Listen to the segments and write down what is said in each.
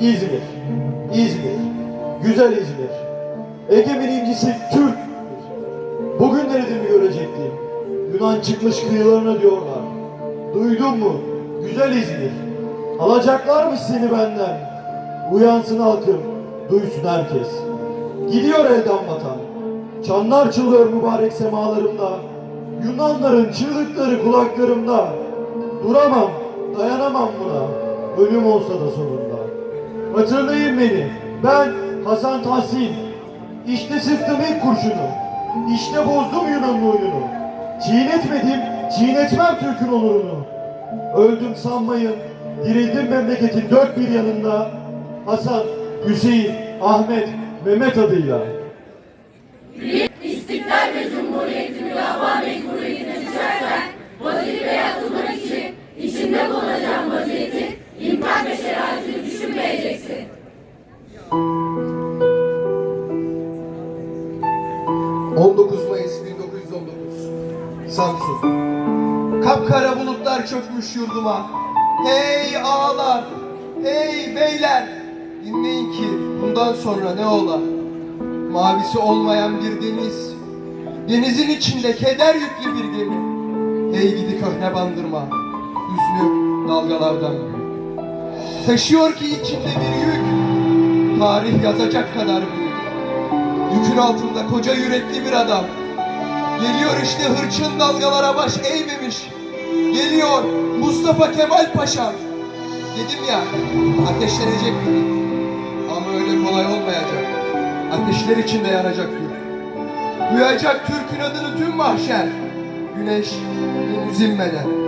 İzmir, İzmir, güzel İzmir. Egemen incisi Türk. Bugünleri de mi görecektim? Yunan çıkmış kıyılarına diyorlar. Duydun mu? Güzel İzmir. Alacaklarmış seni benden. Uyansın halkım, duysun herkes. Gidiyor elden vatan. Çanlar çılıyor mübarek semalarımda. Yunanların çığlıkları kulaklarımda. Duramam, dayanamam buna. Ölüm olsa da sonunda. Hatırlayın beni. Ben Hasan Tahsin. İşte sıktım ilk kurşunu. İşte bozdum Yunan'ın oyunu. Çiğnetmedim, çiğnetmem Türk'ün onurunu. Öldüm sanmayın, dirildim memleketin dört bir yanında. Hasan, Hüseyin, Ahmet, Mehmet adıyla. İstiklal ve Cumhuriyeti müdafaa mecburiyetine düşersen, vazifeye atılmak için içinde bulunacağın vaziyeti, imkan ve şeraitini düşünmeyeceksin. 19 Mayıs 1919 Samsun. Kapkara bulutlar çökmüş yurduma. Hey ağalar Hey beyler. Dinleyin ki bundan sonra ne ola Mavisi olmayan bir deniz. Denizin içinde keder yüklü bir gemi. Hey gidi köhne bandırma. Hüznü dalgalardan Taşıyor ki içinde bir yük Tarih yazacak kadar büyük Yükün altında koca yürekli bir adam. Geliyor işte hırçın dalgalara baş eğmemiş. Geliyor Mustafa Kemal Paşa. Dedim ya ateşlenecek. Ama öyle kolay olmayacak. Ateşler içinde yanacak Türk. Duyacak Türk'ün adını tüm mahşer. Güneş henüz inmeden.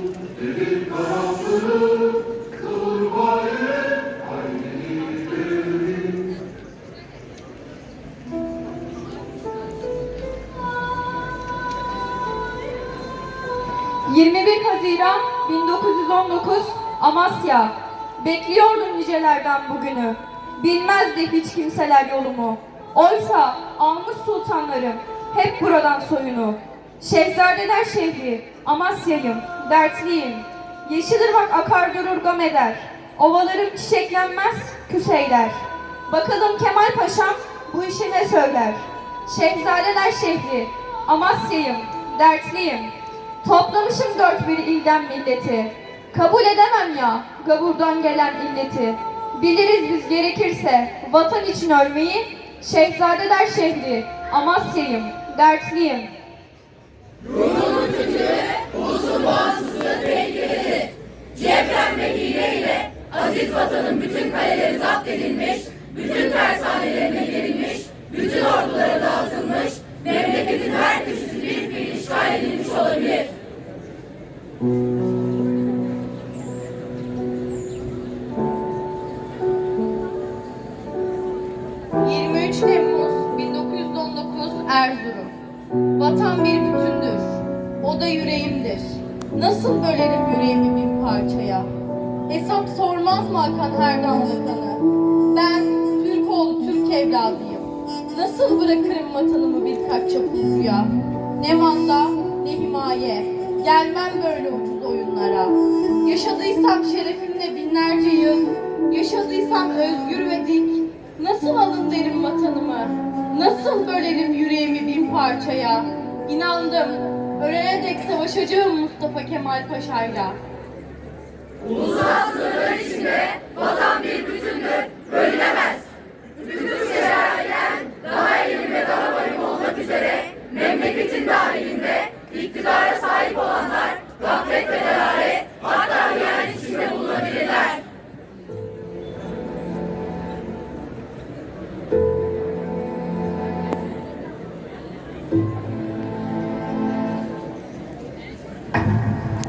21 Haziran 1919 Amasya. Bekliyordum nicelerden bugünü. Bilmezdi hiç kimseler yolumu. Oysa almış sultanlarım hep buradan soyunu. Şehzadeler şehri Amasya'yım, dertliyim. Yeşil ırmak akar durur gam eder. Ovalarım çiçeklenmez, küseyler. Bakalım Kemal Paşam bu işe ne söyler? Şehzadeler şehri Amasya'yım, dertliyim. Toplamışım dört bir ilden milleti. Kabul edemem ya gavurdan gelen illeti. Biliriz biz gerekirse vatan için ölmeyi. Şehzadeler şehri Amasya'yım, dertliyim. Cebrem ve hileyle aziz vatanın bütün kaleleri zapt edilmiş, bütün tersanelerine girilmiş, bütün orduları dağıtılmış, da yüreğimdir. Nasıl bölerim yüreğimi bin parçaya? Hesap sormaz mı akan her damla kanı? Ben Türk oğlu Türk evladıyım. Nasıl bırakırım vatanımı birkaç çapulcuya? Ne manda ne himaye. Gelmem böyle ucuz oyunlara. Yaşadıysam şerefimle binlerce yıl. Yaşadıysam özgür ve dik. Nasıl alın derim vatanımı? Nasıl bölerim yüreğimi bin parçaya? İnandım. Ölene dek savaşacağım Mustafa Kemal Paşa'yla. Ulusal sınırlar içinde vatan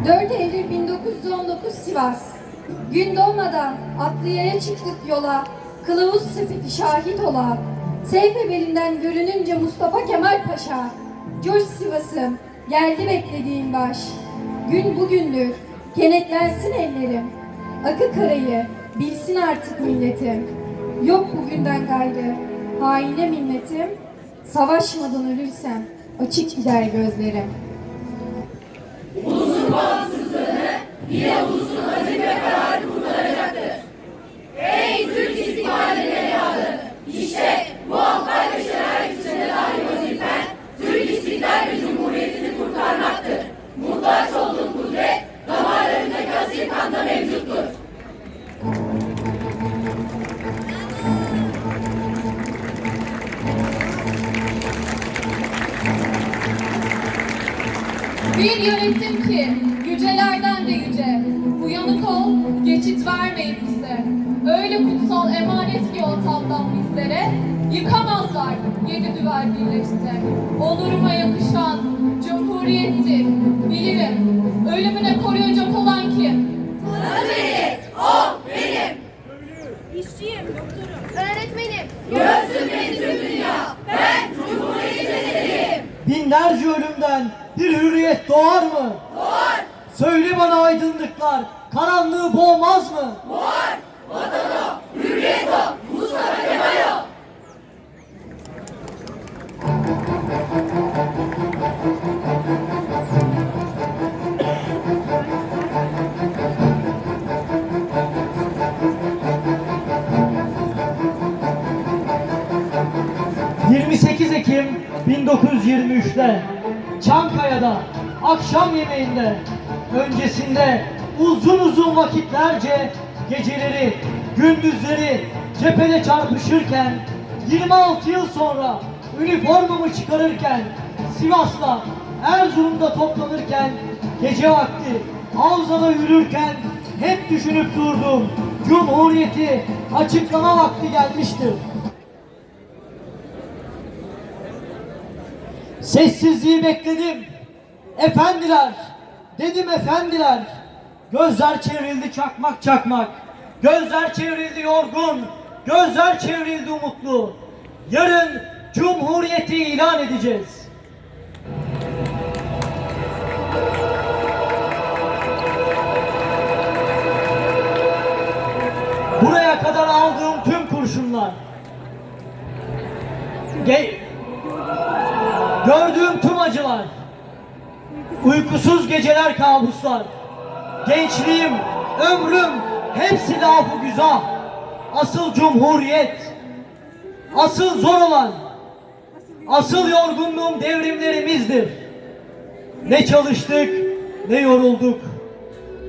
4 Eylül 1919 Sivas. Gün doğmadan Atlı'ya çıktık yola. Kılavuz sepeti şahit ola. Seyfe belinden görününce Mustafa Kemal Paşa. Coş Sivas'ım, geldi beklediğim baş. Gün bugündür, kenetlensin ellerim. Akı karayı, bilsin artık milletim. Yok bugünden gayrı, haine minnetim. Savaşmadan ölürsem, açık gider gözlerim. e a luz yedi düvel birleşse. Onuruma yakışan cumhuriyettir. Bilirim. Ölümüne koruyacak olan kim? Hazreti, o benim! Öğretmenim. Görsün beni tüm dünya! Ben cumhuriyetin esiriyim! Binlerce ölümden bir hürriyet doğar mı? Doğar! Söyle bana aydınlıklar, karanlığı boğmaz mı? Boğar! Vatan Akşam yemeğinde öncesinde uzun uzun vakitlerce geceleri gündüzleri cephede çarpışırken 26 yıl sonra üniformamı çıkarırken Sivas'ta Erzurum'da toplanırken gece vakti Havzada yürürken hep düşünüp durdum. Cumhuriyeti açıklama vakti gelmiştir. Sessizliği bekledim. Efendiler, dedim efendiler. Gözler çevrildi çakmak çakmak. Gözler çevrildi yorgun. Gözler çevrildi umutlu. Yarın Cumhuriyeti ilan edeceğiz. Buraya kadar aldığım tüm kurşunlar. Gördüğüm tüm acılar, uykusuz geceler kabuslar, gençliğim, ömrüm hepsi lafı güzel. Asıl cumhuriyet, asıl zor olan, asıl yorgunluğum devrimlerimizdir. Ne çalıştık, ne yorulduk.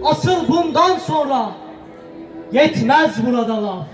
Asıl bundan sonra yetmez burada laf.